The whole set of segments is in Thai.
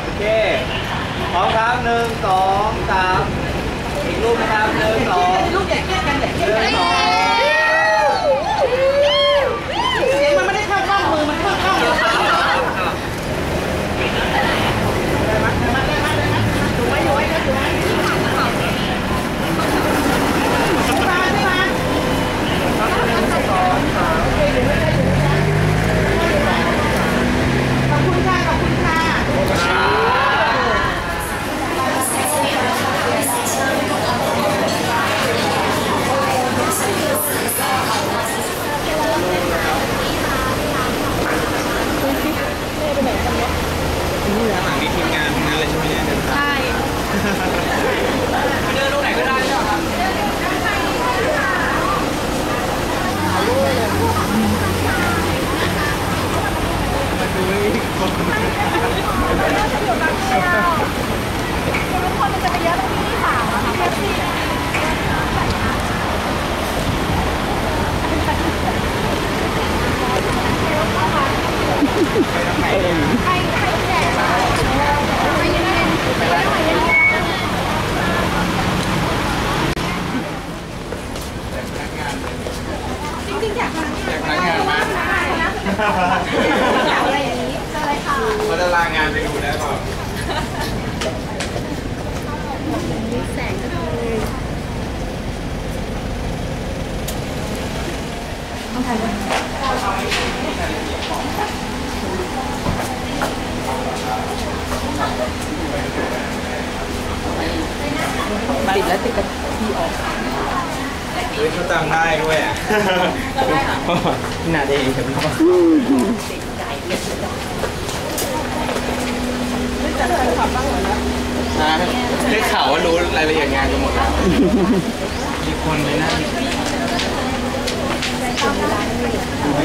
โอเคพร้อมครับหนึ่งสองสามอีกรูปนะครับหนึ่งสอง ติดแล้วติดกับเฮ้ยเขาจำได้ด้วยอะพี่นาเดย์ครับพี่นะได้ข่าวว่ารู้รายละเอียดงานกันหมดแล้วมีคนเลยนะ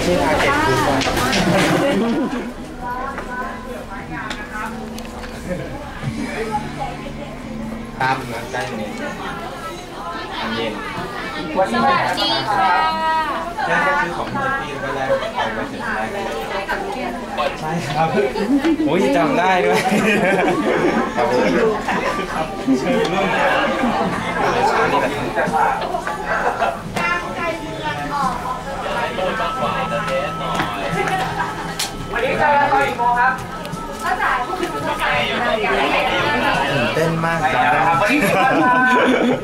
ไม่ใช่ทาร์เก็ตคือคนครับนะใกล้เย็นอันเย็นสวัสดีค่ะแค่แค่ซื้อของที่พี่แล้วก็แลกเอาไปถึงแรกใช่ครับโอ้ยจำได้ด้วยครับผมครับเชิญร่วมงาน ตื่นเต้นมากจ้ะครับวันนี้มีพัฒนา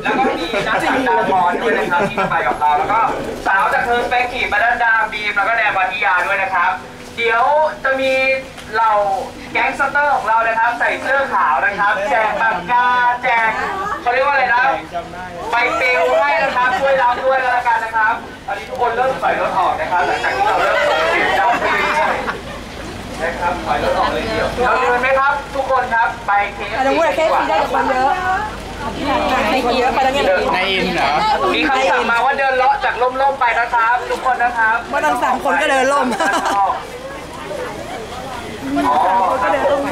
แล้วก็มีนักจัดดาวบอลด้วยนะครับที่มาไปกับเราแล้วก็สาวจากเธอสเปกกี้มาดันดาบีมแล้วก็แนนวาทิยาด้วยนะครับ เดี๋ยวจะมีเหล่าแก๊งสเตอร์ของเรานะครับ ใส่เสื้อขาวนะครับ แจกปากกาแจกเขาเรียกว่าอะไรนะไปเปลวให้นะครับช่วยเราด้วยแล้วกันนะครับตอนนี้ทุกคนเริ่มถอยรถออกนะครับหลังจากที่เราเริ่มส่งเสียงดังไปเรื่อยนะครับถอยรถออกเลยเดียวเราเดิน ไปเคสแต่ว่าแค่ได้กับคนเยอะไม่เยอะไปแล้วเนี่ยในอินเหรอมีคำสั่งมาว่าเดินเลาะจากล่มๆไปนะครับ ทุกคนนะครับเมื่อตอนสามคนก็เดินล่มอ๋อก็เดินล่ม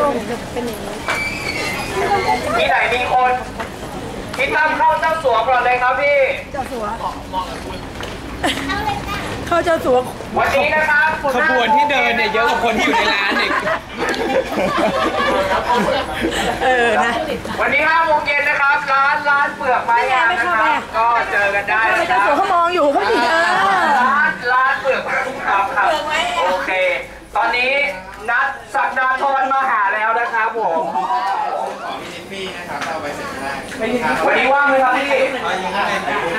ที่ไหนมีคนพี่ตั้มเข้าเจ้าสัวก่อนเลยครับพี่ เจ้าสัวเข้าเจ้าสัววันนี้นะครับขบวนที่เดินเนี่ยเยอะกว่าคนที่อยู่ในร้านอีก เออนะ วันนี้5โมงเย็นนะครับ ร้านร้านเปลือกไม้งามนะครับ ก็เจอกันได้นะคเจ้ารับสัวเขามองอยู่เขาดีเออ ร้านร้านเปลือกไม้งามครับ โอเค ตอนนี้นัดสักดาทรมาหาแล้วนะครับผมของพี่นิฟฟี่นะครับเอาไปเสร็จได้วันนี้ว่างไหมครับพี่ เอายิงให้เป็นถ่ายรูป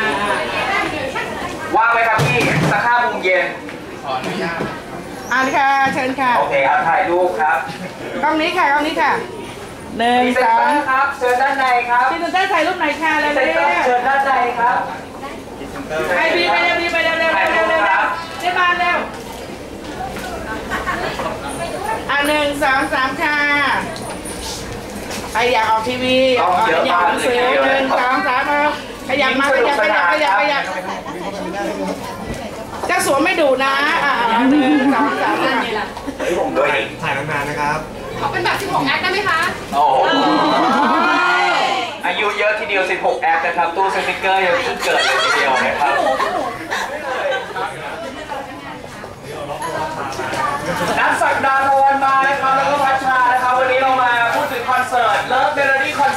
ว่างไหมครับพี่สักห้าโมงเย็นขออนุญาต อ่านค่ะ เชิญค่ะ โอเคครับถ่ายรูปครับกล้องนี้ค่ะกล้องนี้ค่ะหนึ่งพรีเซนสอเตองร์ครับเชิญด้านในครับพี่ตุนเต้ถ่ายรูปหน่อยค่ะพเร็รีวเซนเตอร์เชิญด้านในครับพรีเซนเตอร์ๆไปบีไปเร็วบีไปเร็วเร็วเร็วเร็วเร็วได้มาเร็วอะหนึ่งสองสามค่ะใครอยากออกทีวีอยากออกหนังสือหนึ่งสองสามเอาขยับมาขยับขยับขยับขยับเจ้า สัวไม่ดุนะอ่าหนึ่งสองสามอะเฮ้ยผมด้วยถ่ายนานๆนะครับขอเป็นแบบ16แอคได้ไหมคะโอ้อายุเยอะทีเดียว 16 แอปนะครับ ตู้สติกเกอร์ยังเพิ่งเกิดเลยทีเดียวนะครับนักสักดาโนนมานะครับแล้วก็พัชชานะครับ วันนี้เรามา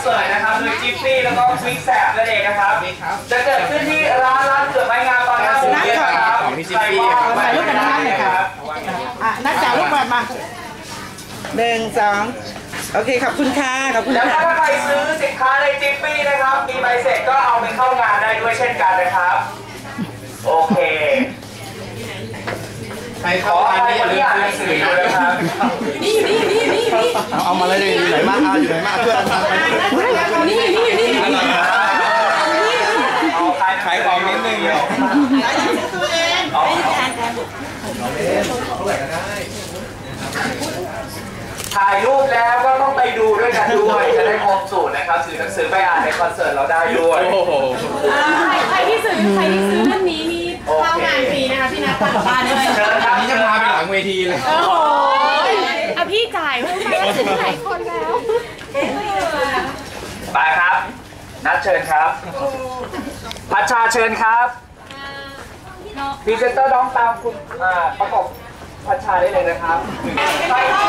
เสิร์ตนะครับโดยจิฟฟี่แล้วก็ควิกแสบนั่นเองนะครับ จะเกิดขึ้นที่ร้านร้านเกือบไม้งามตอน5โมงเย็นนะครับของพี่จิ๊ฟฟี่ใครว่างถ่ายรูปกันนะครับหน่อยค่ะอะนักจ่าลูกแบบมาหนึ่งสองโอเคขอบคุณค่ะขอบคุณแล้วค่ะถ้าใครซื้อสินค้าในจิฟฟี่นะครับ มีใบเสร็จก็เอาไปเข้างานได้ด้วยเช่นกันนะครับ โอเคใครขเข้าอร้านให้นี้อย่าคนลืที่มอ่านหซื้นัองสืออยู่นะครับ เอาเอามาเลยดิอยู่ไหนมากเอาอยู่ไหนมากเพื่อนทำไปนี่นี่นี่เอาขายขายของนิดนึงเดียวถ่ายรูปแล้วก็ต้องไปดูด้วยกันด้วยจะได้ครบสูตรนะครับซื้อหนังสือไปอ่านในคอนเสิร์ตเราได้ด้วยโอ้โหใครที่ซื้อใครที่ซื้อเล่มนี้นี่เข้างานฟรีนะคะพี่นัทกลับบ้านด้วยเชิญครันบนี้จะพาไปหลังเวทีเลยโอ้โห อะพี่จ่ายเพิ่มไปถึงหลายคนแล้วไปครับ นัดเชิญครับ พัชชาเชิญครับพรีเซนเตอร์น้องตามคุณอ่าประกบพัชชาได้เลยนะครับใครที่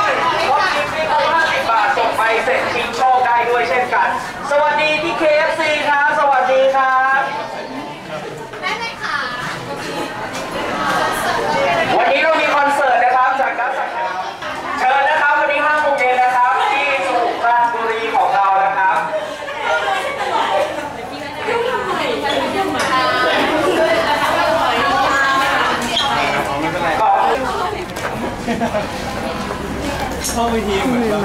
รถชิปปี้คนละ50บาทส่งไปเสร็จชิงโชคได้ด้วยเช่นกัน สวัสดีที่ KFC ครับ สวัสดีครับ วันนี้เรามีคอนเสิร์ตนะครับจากนักสักดาเชิญนะครับวันนี้5โมงเย็นนะครับ ที่สุพรรณบุรีของเรานะครับ ไม่เป็นไร ขอบ เข้าไปทีเหมือนแบบ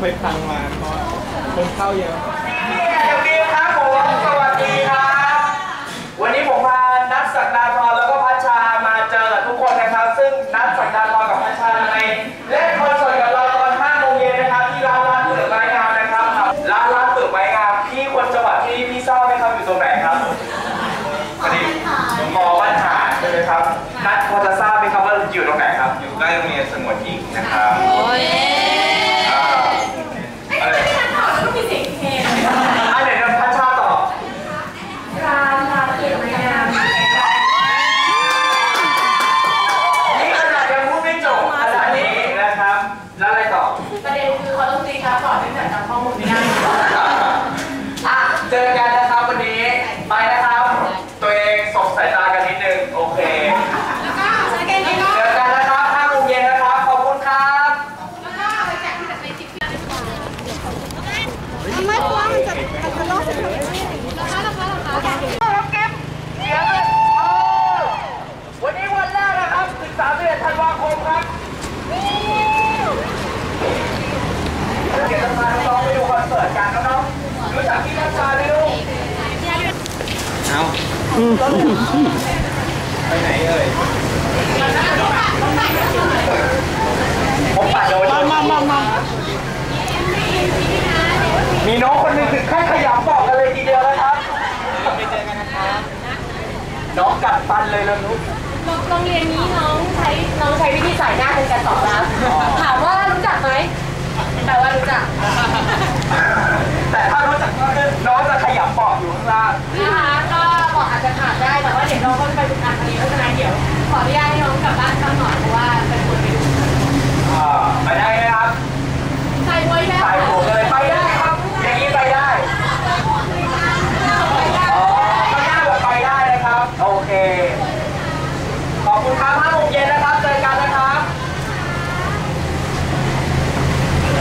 ไปฟังมาเพราะคนเข้าเยอะ อยู่ตรงไหนครับอยู่ใกล้โรงเรียนสงวนหญิงนะครับอ่าอะไรก็มีเสียงเพลงอันไหนนะพัชชาตอบร้านร้านเกียรติไม้งามนี่ขนาดยังพูดไม่จบขนาดนี้นะครับ แล้วอะไรต่อประเด็นคือเขาต้องตีครับก่อนที่จะจำข้อมูลไม่ได้อะเจอกันนะครับวันนี้ ไปนะครับ ตัวเองส่งสายตากันนิดนึง โอเค แล้วก็แล้วก็แล้วก็ เจอกันนะครับ5โมงเย็นนะครับ ขอบคุณครับ ไปแจกที่แบบในจิ๊บนะคะ นะคะนะคะวันนี้วันแรกนะครับ13เดือนธันวาคมครับเดี๋ยวจะพาน้องไปดูคอนเสิร์ตกันน้องรู้จักพี่นัชชาไหมลูกเอาไปไหนเอ่ยผมปัดโดนมามามา มีน้องคนหนึ่งถึงขั้นขยับบอกกันเลยทีเดียวนะครับไปเจอกันนะครับน้องกัดฟันเลยแล้วนุ๊กโรงเรียนนี้น้องใช้น้องใช้วิธีสายหน้าเป็นการตอบรับถามว่ารู้จักไหมแต่ว่ารู้จัก แต่ถ้ารู้จักก็คือน้องจะขยับปอกอยู่ข้างล่างนะคะก็บอกอาจจะขาดได้แต่ว่าเดี๋ยวน้องก็ไปฝึกงานครั้งนี้เพราะฉะนั้นเดี๋ยวขออนุญาตให้น้องกลับบ้านก่อนหน่อยเพราะว่าเป็น